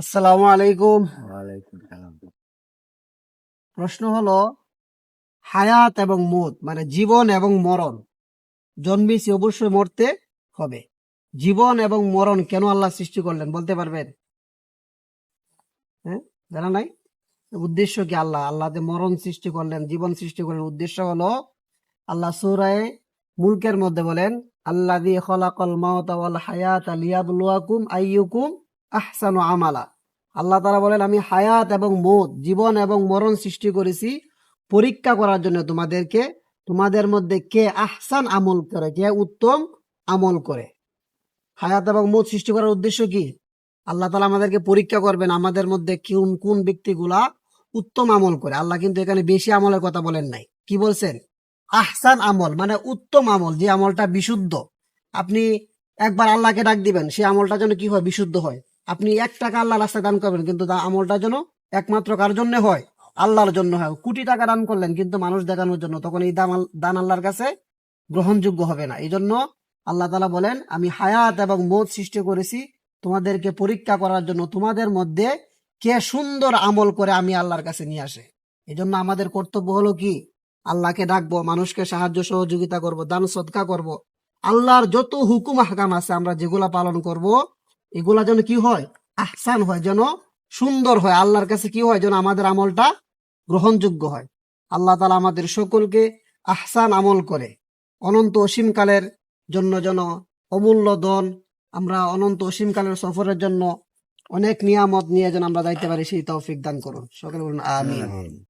আসসালামু আলাইকুম। প্রশ্ন হলো হায়াত এবং মত মানে জীবন এবং মরণ জন্মেছি অবশ্যই মরতে হবে। জীবন এবং মরণ কেন আল্লাহ সৃষ্টি করলেন বলতে পারবেন? হ্যাঁ জানা নাই? উদ্দেশ্য কি আল্লাহ? আল্লাহ যে মরণ সৃষ্টি করলেন জীবন সৃষ্টি করলেন। উদ্দেশ্য হলো আল্লাহ সূরায়ে মুলকের মধ্যে বলেন আল্লাহ দিয়ে খলাকল মাওতা ওয়াল হায়াত লিয়াবলুয়াকুম আইয়ুকুম আহসানু আমালা। আল্লাহ তারা বলেন, আমি হায়াত এবং মত, জীবন এবং মরণ সৃষ্টি করেছি। পরীক্ষা করার জন্য তোমাদেরকে, তোমাদের মধ্যে কে আহসান আমল করে, কে উত্তম আমল করে? হায়াত এবং মত সৃষ্টি করার উদ্দেশ্য কি? আল্লাহ তালা আমাদেরকে পরীক্ষা করবেন, আমাদের মধ্যে কোন কোন ব্যক্তিগুলা উত্তম আমল করে। আল্লাহ কিন্তু এখানে বেশি আমলের কথা বলেন নাই। কি বলছেন? আহসান আমল মানে উত্তম আমল, যে আমলটা বিশুদ্ধ। আপনি একবার আল্লাহকে ডাক দিবেন, সেই আমলটা যেন কি হয়? বিশুদ্ধ হয়। আপনি এক টাকা আল্লাহ রাস্তায় দান করবেন, কিন্তু তা আমলটা যেন একমাত্র কার জন্য হয়? আল্লাহর জন্য হয়। কোটি টাকা দান করলেন, কিন্তু মানুষ দেখানোর জন্য তখন এই দাম দান আল্লাহর কাছে গ্রহণযোগ্য হবে না। এই জন্য আল্লাহ তালা বলেন, আমি হায়াত এবং মত সৃষ্টি করেছি, তোমাদেরকে পরীক্ষা করার জন্য তোমাদের মধ্যে কে সুন্দর আমল করে আমি আল্লাহর কাছে নিয়ে আসে। এই জন্য আমাদের কর্তব্য হলো কি? আল্লাহকে ডাকবো, মানুষকে সাহায্য সহযোগিতা করব, দান সৎকা করব। আল্লাহর যত হুকুম হাকাম আছে, আমরা যেগুলা পালন করব এগুলা যেন কি হয়? আহসান হয়, যেন সুন্দর হয়। আল্লাহর কাছে কি হয়? যেন আমাদের আমলটা গ্রহণযোগ্য হয়। আল্লাহ তালা আমাদের সকলকে আহসান আমল করে। অনন্ত অসীমকালের জন্য যেন অমূল্য দন আমরা অনন্ত অসীমকালের সফরের জন্য অনেক নিয়ামত নিয়ে যেন আমরা যাইতে পারি, সেই তৌফিক দান করুন। সকলে বলুন আমিন।